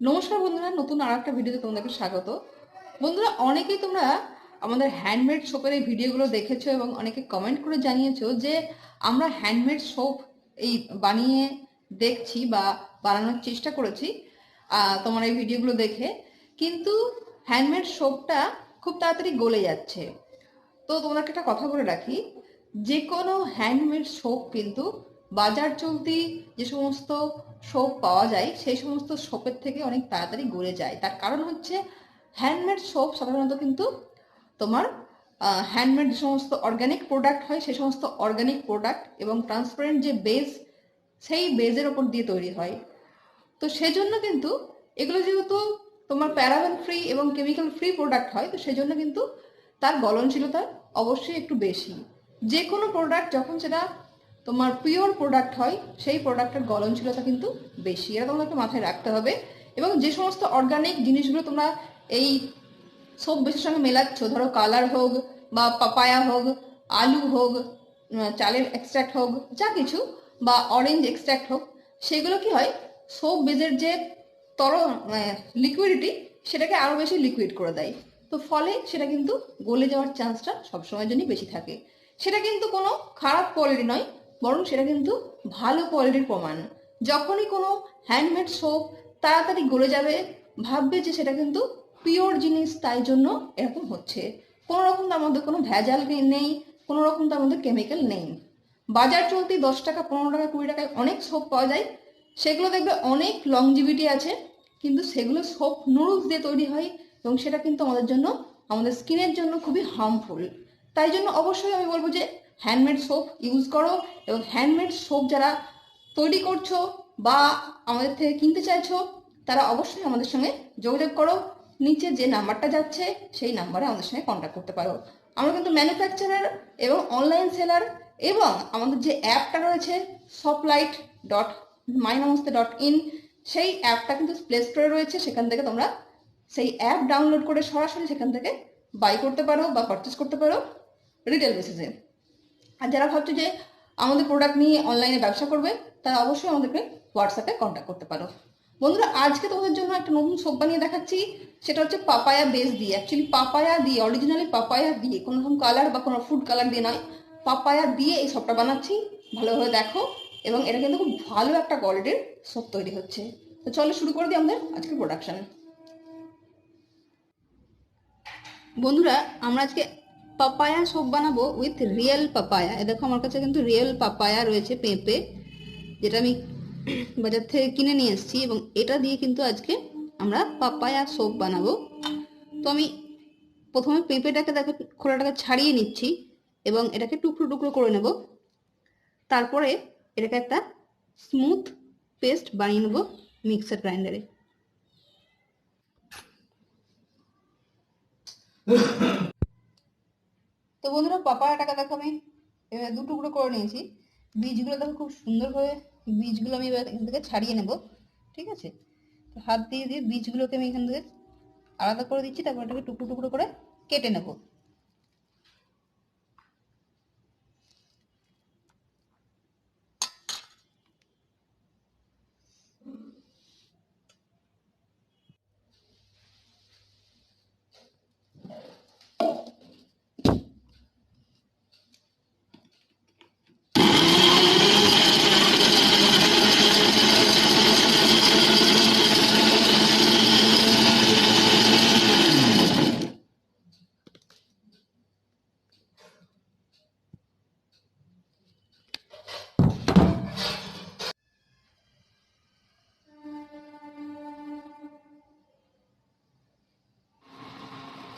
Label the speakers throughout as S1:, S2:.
S1: নমস্কার বন্ধুরা, নতুন আর একটা ভিডিওতে তোমাদেরকে স্বাগত। বন্ধুরা, অনেকেই তোমরা আমাদের হ্যান্ডমেড সোপের এই ভিডিওগুলো দেখেছ এবং অনেকে কমেন্ট করে জানিয়েছো যে আমরা হ্যান্ডমেড সোপ এই বানিয়ে দেখছি বা বানানোর চেষ্টা করেছি তোমার এই ভিডিওগুলো দেখে। কিন্তু হ্যান্ডমেড সোপটা খুব তাড়াতাড়ি গলে যাচ্ছে। তো তোমাদেরকে একটা কথা বলে রাখি যে কোনো হ্যান্ডমেড সোপ কিন্তু বাজার চলতি যে সমস্ত সোপ পাওয়া যায়, সেই সমস্ত সোপের থেকে অনেক তাড়াতাড়ি গড়ে যায়। তার কারণ হচ্ছে হ্যান্ডমেড সোপ সাধারণত কিন্তু তোমার হ্যান্ডমেড যে সমস্ত অর্গানিক প্রোডাক্ট হয়, সেই সমস্ত অর্গানিক প্রোডাক্ট এবং ট্রান্সপারেন্ট যে বেজ সেই বেজের ওপর দিয়ে তৈরি হয়। তো সেজন্য কিন্তু এগুলো যেহেতু তোমার প্যারাবেন ফ্রি এবং কেমিক্যাল ফ্রি প্রোডাক্ট হয়, তো সেজন্য কিন্তু তার গলনশীলতা অবশ্যই একটু বেশি। যে কোনো প্রোডাক্ট যখন সেটা তোমার পিওর প্রোডাক্ট হয়, সেই প্রোডাক্টের গলনশীলতা কিন্তু বেশি। এটা তোমাদেরকে মাথায় রাখতে হবে। এবং যে সমস্ত অর্গানিক জিনিসগুলো তোমরা এই সব বেসের সঙ্গে মেলাচ্ছ, ধরো কালার হোক বা পাপায়া হোক, আলু হোক চালের এক্সট্রাক্ট হোক, যা কিছু, বা অরেঞ্জ এক্সট্রাক্ট হোক, সেগুলো কি হয় সোপ বেজের যে তর লিকুইডিটি সেটাকে আরও বেশি লিকুইড করে দেয়। তো ফলে সেটা কিন্তু গলে যাওয়ার চান্সটা সবসময়ের জন্যই বেশি থাকে। সেটা কিন্তু কোনো খারাপ কোয়ালিটি নয় বরং সেটা কিন্তু ভালো কোয়ালিটির প্রমাণ। যখনই কোনো হ্যান্ডমেড সোপ তাড়াতাড়ি গলে যাবে, ভাববে যে সেটা কিন্তু পিওর জিনিস, তাই জন্য এরকম হচ্ছে। কোনো রকম তার মধ্যে কোনো ভেজাল নেই, কোনো রকম তার মধ্যে কেমিক্যাল নেই। বাজার চলতি দশ টাকা, পনেরো টাকা, কুড়ি টাকায় অনেক সোপ পাওয়া যায়। সেগুলো দেখবে অনেক লংজিভিটি আছে, কিন্তু সেগুলো সোপ নুডলস দিয়ে তৈরি হয় এবং সেটা কিন্তু আমাদের জন্য, আমাদের স্কিনের জন্য খুবই হার্মফুল তাই জন্য অবশ্যই আমি বলব যে হ্যান্ডমেড সোপ ইউজ করো এবং হ্যান্ডমেড সোপ যারা তৈরি করছ বা আমাদের থেকে কিনতে চাইছো, তারা অবশ্যই আমাদের সঙ্গে যোগাযোগ করো। নিচে যে নাম্বারটা যাচ্ছে, সেই নাম্বারে আমাদের সঙ্গে কন্ট্যাক্ট করতে পারো। আমরা কিন্তু ম্যানুফ্যাকচারার এবং অনলাইন সেলার এবং আমাদের যে অ্যাপটা রয়েছে সপলাইট ডট মাইনমস্তে ডট ইন সেই অ্যাপটা কিন্তু প্লে স্টোরে রয়েছে। সেখান থেকে তোমরা সেই অ্যাপ ডাউনলোড করে সরাসরি সেখান থেকে বাই করতে পারো বা পারচেস করতে পারো। রিটেল বেসিসে আর যারা ভাবছ যে আমাদের প্রোডাক্ট নিয়ে অনলাইনে ব্যবসা করবে, তারা অবশ্যই আমাদেরকে হোয়াটসঅ্যাপে কন্ট্যাক্ট করতে পারো। বন্ধুরা, আজকে তোমাদের জন্য একটা নতুন সোপ বানিয়ে দেখাচ্ছি। সেটা হচ্ছে পাপায়া বেস দিয়ে। অ্যাকচুয়ালি পাপায়া দিয়ে অরিজিনালি পাপায়া দিয়ে, কোনো রকম কালার বা কোনো ফুড কালার দিয়ে নয়। পাপায়া দিয়ে এই সোপটা বানাচ্ছি। ভালোভাবে দেখো। এবং এটা কিন্তু খুব ভালো একটা কোয়ালিটির সোপ তৈরি হচ্ছে। তো চলো শুরু করে দিই আমাদের আজকে প্রোডাকশন বন্ধুরা, আমরা আজকে পাপায়া সোপ বানাবো উইথ রিয়েল পাপায়া। দেখো আমার কাছে কিন্তু রিয়েল পাপায়া রয়েছে পেঁপে, যেটা আমি বাজার থেকে কিনে নিয়ে এসেছি এবং এটা দিয়ে কিন্তু আজকে আমরা পাপায়া সোপ বানাবো। তো আমি প্রথমে পেঁপেটাকে দেখো খোলাটাকে ছাড়িয়ে নিচ্ছি এবং এটাকে টুকরো টুকরো করে নেব। তারপরে এটাকে একটা স্মুথ পেস্ট বানিয়ে নেব মিক্সার গ্রাইন্ডারে তো বন্ধুরা পাপায়াটাকে দেখো আমি দু টুকরো করে নিয়েছি। বীজগুলো দেখো খুব সুন্দরভাবে বীজগুলো আমি এবার এখান থেকে ছাড়িয়ে নেব, ঠিক আছে? তো হাত দিয়ে দিয়ে বীজগুলোকে আমি এখান থেকে আলাদা করে দিচ্ছি, তারপর এটাকে টুকরো টুকরো করে কেটে নেব।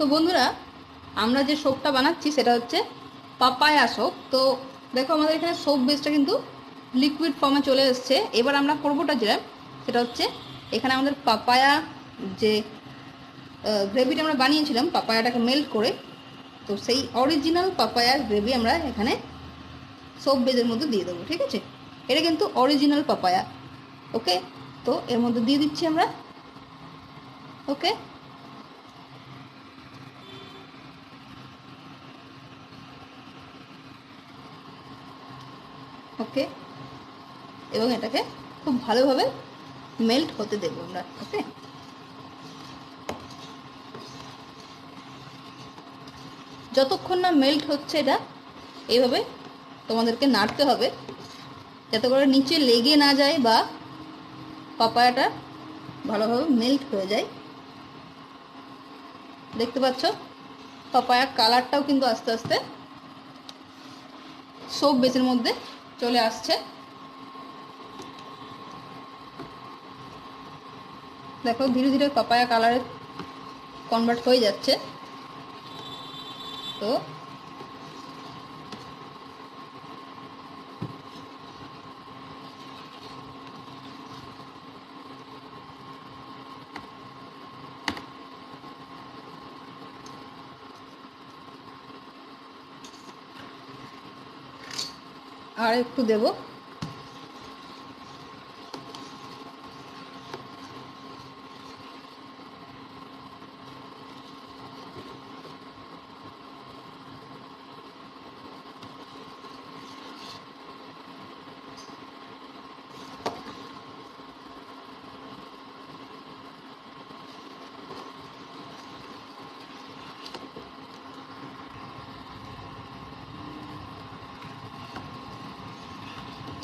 S1: তো বন্ধুরা, আমরা যে সোপটা বানাচ্ছি সেটা হচ্ছে পাপায়া সোপ তো দেখো আমাদের এখানে সোপ বেসটা কিন্তু লিকুইড ফর্মে চলে এসছে। এবার আমরা করবোটা যেটা সেটা হচ্ছে এখানে আমাদের পাপায়া যে গ্রেভিটা আমরা বানিয়েছিলাম, পাপায়াটাকে মেল্ট করে, তো সেই অরিজিনাল পাপায়ার গ্রেভি আমরা এখানে সোপ বেজের মধ্যে দিয়ে দেবো, ঠিক আছে? এটা কিন্তু অরিজিনাল পাপায়া ওকে তো এর মধ্যে দিয়ে দিচ্ছি আমরা ওকে ওকে? এবং এটাকে খুব ভালোভাবে মেল্ট হতে দেবো আমরা, ওকে? যতক্ষণ না মেল্ট হচ্ছে এটা, এইভাবে তোমাদেরকে নাড়তে হবে, যাতে করে নিচে লেগে না যায় বা পাপায়াটা ভালোভাবে মেল্ট হয়ে যায়। দেখতে পাচ্ছ? পাপায়ার কালারটাও কিন্তু আস্তে আস্তে সব বেচের মধ্যে চলে আসছে। দেখো ধীরে ধীরে পাপায়া কালারে কনভার্ট হয়ে যাচ্ছে। তো আর একটু দেব।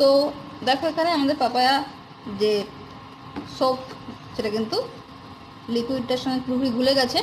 S1: তো দেখো এখানে আমাদের পাপায়া যে সোপ সেটা কিন্তু লিকুইডটার সঙ্গে পুরোপুরি গুলে গেছে।